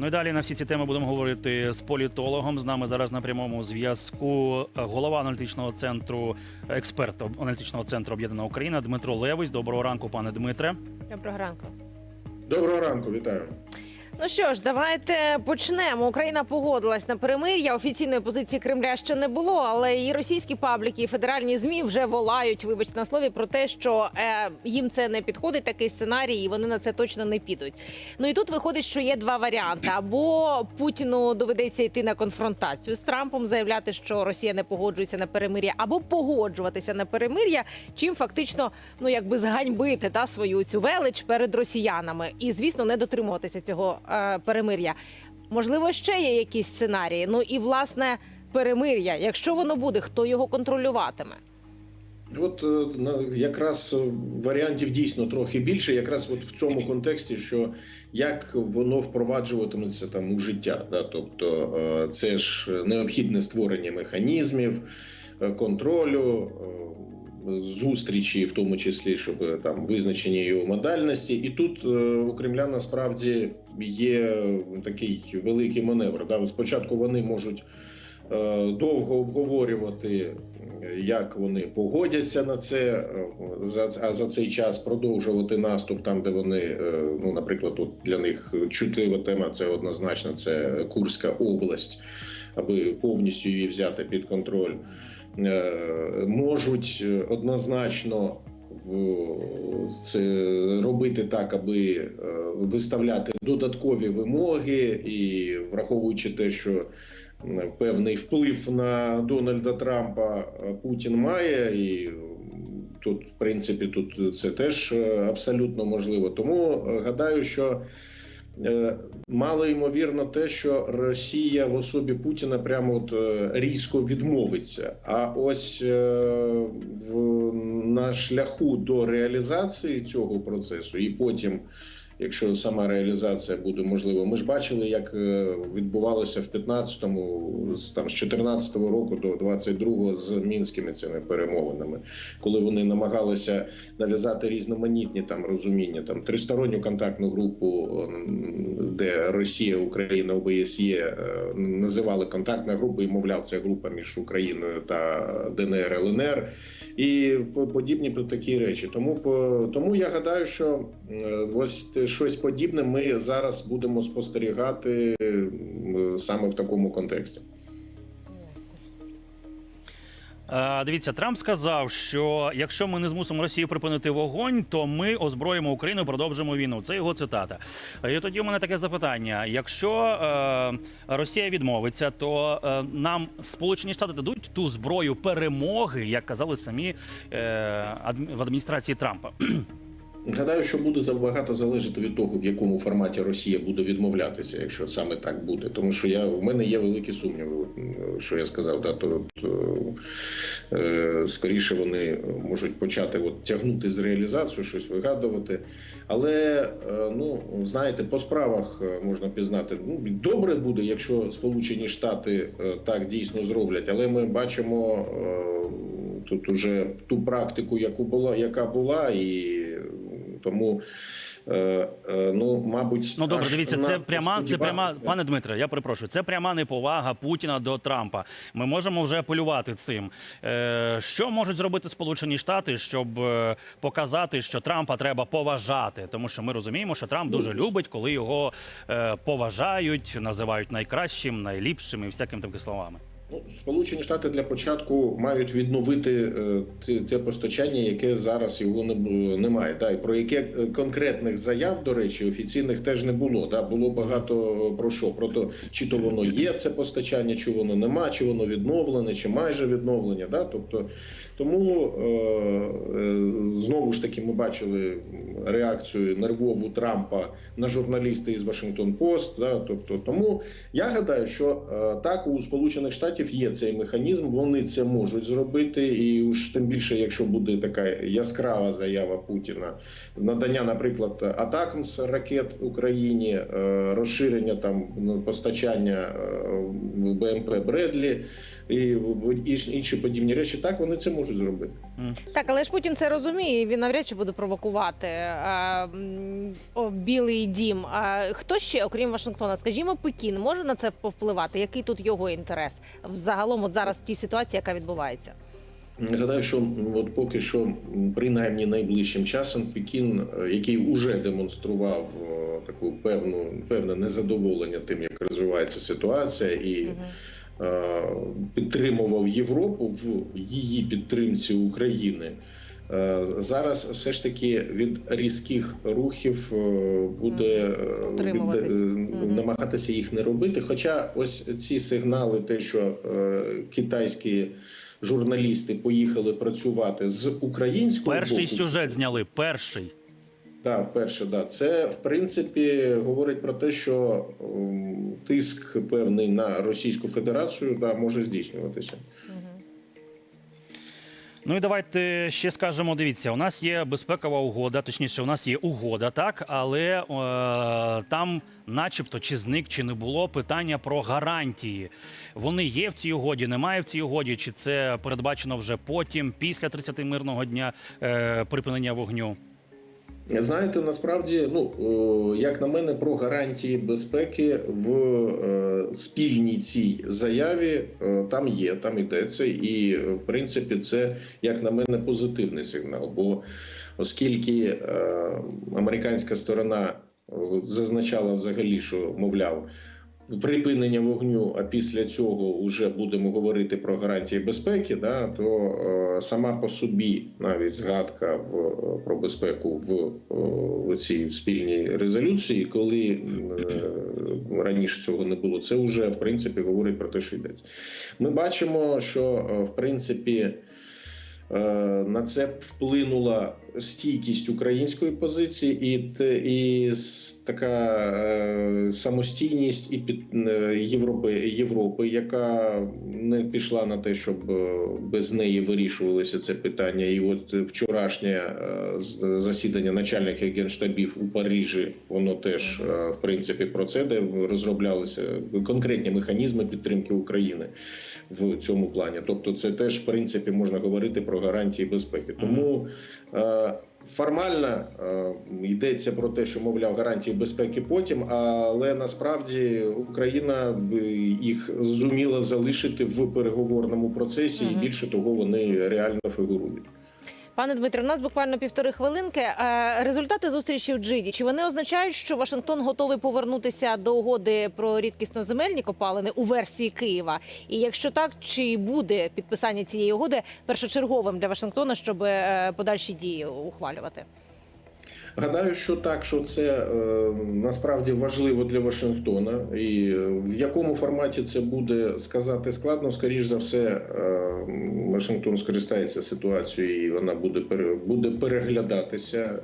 Ну і далі на всі ці теми будемо говорити з політологом. З нами зараз на прямому зв'язку е, голова аналітичного центру, експерт аналітичного центру Об'єднана Україна Дмитро Левись. Доброго ранку, пане Дмитре. Доброго ранку. Доброго ранку, вітаю. Ну що ж, давайте почнемо. Україна погодилась на перемир'я. Офіційної позиції Кремля ще не було, але і російські пабліки, і федеральні змі вже волають, вибачте на слові, про те, що е, їм це не підходить, такий сценарій, і вони на це точно не підуть. Ну і тут виходить, що є два варіанти: або Путіну доведеться йти на конфронтацію з Трампом, заявляти, що Росія не погоджується на перемир'я, або погоджуватися на перемир'я, чим фактично ну якби зганьбити та свою цю велич перед росіянами, і звісно, не дотримуватися цього перемир'я. Можливо, ще є якісь сценарії. Ну і власне перемир'я. Якщо воно буде, хто його контролюватиме? От е, на- якраз е, варіантів дійсно трохи більше, якраз от в цьому контексті, що як воно впроваджуватиметься там у життя, да? тобто е, це ж необхідне створення механізмів е, контролю. Зустрічі, в тому числі, щоб е, там визначення його модальності, і тут е, у Кремля насправді є такий великий маневр. Да? Спочатку вони можуть довго обговорювати, е, як вони погодяться на це, е, а за цей час продовжувати наступ там, де вони, е, ну наприклад, от для них чутлива тема. Це однозначно це Курська область, аби повністю її взяти під контроль. Е, Можуть е, однозначно це робити так, аби е, виставляти додаткові вимоги, і враховуючи те, що певний вплив на Дональда Трампа е, Путін має, і тут, в принципі, тут це теж е, абсолютно можливо. Тому е, гадаю, що. Мало ймовірно те, що Росія в особі Путіна прямо от різко відмовиться. А ось на шляху до реалізації цього процесу, і потім, якщо сама реалізація буде можлива, ми ж бачили, як е, відбувалося в 15-му, з там з 14-го року до 22-го з мінськими цими перемовинами, коли вони намагалися нав'язати різноманітні там розуміння, там тристоронню контактну групу, де Росія, Україна, ОБСЄ е, називали контактна група, і мовляв, це група між Україною та ДНР ЛНР і по- подібні по- такі речі. Тому тому я гадаю, що ось щось подібне ми зараз будемо спостерігати саме в такому контексті. Е, Дивіться, Трамп сказав, що якщо ми не змусимо Росію припинити вогонь, то ми озброїмо Україну, продовжимо війну. Це його цитата. І тоді у мене таке запитання: якщо е, Росія відмовиться, то е, нам Сполучені Штати дадуть ту зброю перемоги, як казали самі е, в адміністрації Трампа. Гадаю, що буде забагато залежати від того, в якому форматі Росія буде відмовлятися, якщо саме так буде. Тому що я в мене є великі сумніви, що я сказав, да, то, то е, скоріше вони можуть почати от, тягнути з реалізацію, щось вигадувати. Але е, ну знаєте, по справах е, можна пізнати. Ну добре буде, якщо Сполучені Штати е, так дійсно зроблять, але ми бачимо. Е, Тут уже ту практику, яку була, яка була, і тому е, е, ну, мабуть, Ну добре, дивіться, це пряма, це пряма, пане Дмитре. Я перепрошую. Це пряма неповага Путіна до Трампа. Ми можемо вже апелювати цим. Е, що можуть зробити Сполучені Штати, щоб показати, що Трампа треба поважати? Тому що ми розуміємо, що Трамп дуже любить, коли його е, поважають, називають найкращим, найліпшим і всяким такими словами. Ну, Сполучені Штати для початку мають відновити е, те, те постачання, яке зараз його не немає. Да, і про яке е, конкретних заяв, до речі, офіційних теж не було. Да, було багато про що. Про то, чи то воно є це постачання, чи воно нема, чи воно відновлене, чи майже відновлення. Да, тобто, тому е, е, знову ж таки ми бачили реакцію нервову Трампа на журналіста із Вашингтон Пост. Да, тобто, тому я гадаю, що е, так у Сполучених Штатів Штатів є цей механізм. Вони це можуть зробити, і уж тим більше, якщо буде така яскрава заява Путіна, надання, наприклад, атакам з ракет Україні, е, розширення там ну, постачання е, БМП Бредлі і, і інші подібні речі, так вони це можуть зробити. Так, але ж Путін це розуміє. Він навряд чи буде провокувати е, о, Білий Дім. А хто ще, окрім Вашингтона, скажімо, Пекін може на це повпливати? Який тут його інтерес взагалом, от зараз в тій ситуації, яка відбувається? Гадаю, що от поки що, принаймні найближчим часом, Пекін, е, який вже демонстрував е, таку певну певне незадоволення тим, як розвивається ситуація, і угу. е, підтримував Європу в її підтримці України. Е, Зараз все ж таки від різких рухів е, буде е, від- намагатися їх не робити. Хоча ось ці сигнали, те, що китайські журналісти поїхали працювати з українського Перший боку, сюжет зняли. Перший. так, перше, да. Це в принципі говорить про те, що ем, тиск певний на Російську Федерацію да, може здійснюватися. Ну і давайте ще скажемо. Дивіться, у нас є безпекова угода, точніше, у нас є угода, так, але е, там, начебто, чи зник, чи не було питання про гарантії. Вони є в цій угоді, немає в цій угоді, чи це передбачено вже потім, після 30 мирного дня е, припинення вогню. Знаєте, насправді, ну як на мене, про гарантії безпеки в е, спільній цій заяві е, там є, там йдеться, і е, в принципі це як на мене позитивний сигнал. Бо оскільки е, американська сторона е, зазначала взагалі, що мовляв. Припинення вогню, а після цього вже будемо говорити про гарантії безпеки. Да, то е, сама по собі навіть згадка в е, про безпеку в, е, в цій спільній резолюції, коли е, раніше цього не було, це вже в принципі говорить про те, що йдеться. Ми бачимо, що е, в принципі. Е, На це вплинула стійкість української позиції і, і така е, самостійність і під е, Європи, Європи, яка не пішла на те, щоб без неї вирішувалося це питання. І от вчорашнє засідання начальників генштабів у Парижі, воно теж в принципі про це, де розроблялися конкретні механізми підтримки України в цьому плані. Тобто, це теж в принципі можна говорити про гарантії безпеки. Тому е, формально е, йдеться про те, що мовляв гарантії безпеки потім, але насправді Україна би їх зуміла залишити в переговорному процесі, і більше того, вони реально фігурують. Пане Дмитре, у нас буквально півтори хвилинки. Е, Результати зустрічі в Джиді. Чи вони означають, що Вашингтон готовий повернутися до угоди про рідкісноземельні копалини у версії Києва? І якщо так, чи буде підписання цієї угоди першочерговим для Вашингтона, щоб е, подальші дії ухвалювати? Гадаю, що так, що це е, насправді важливо для Вашингтона, і е, в якому форматі це буде сказати складно. Скоріш за все, е, Вашингтон скористається ситуацією, і вона буде буде переглядатися.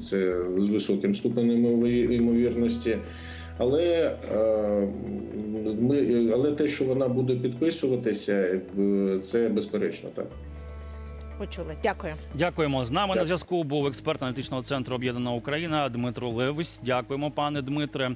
Це з високим ступенем ймові- ймовірності. Але, ми, але те, що вона буде підписуватися, це безперечно так. Почули. Дякую. Дякуємо. З нами на зв'язку був експерт аналітичного центру Об'єднана Україна Дмитро Левись. Дякуємо, пане Дмитре.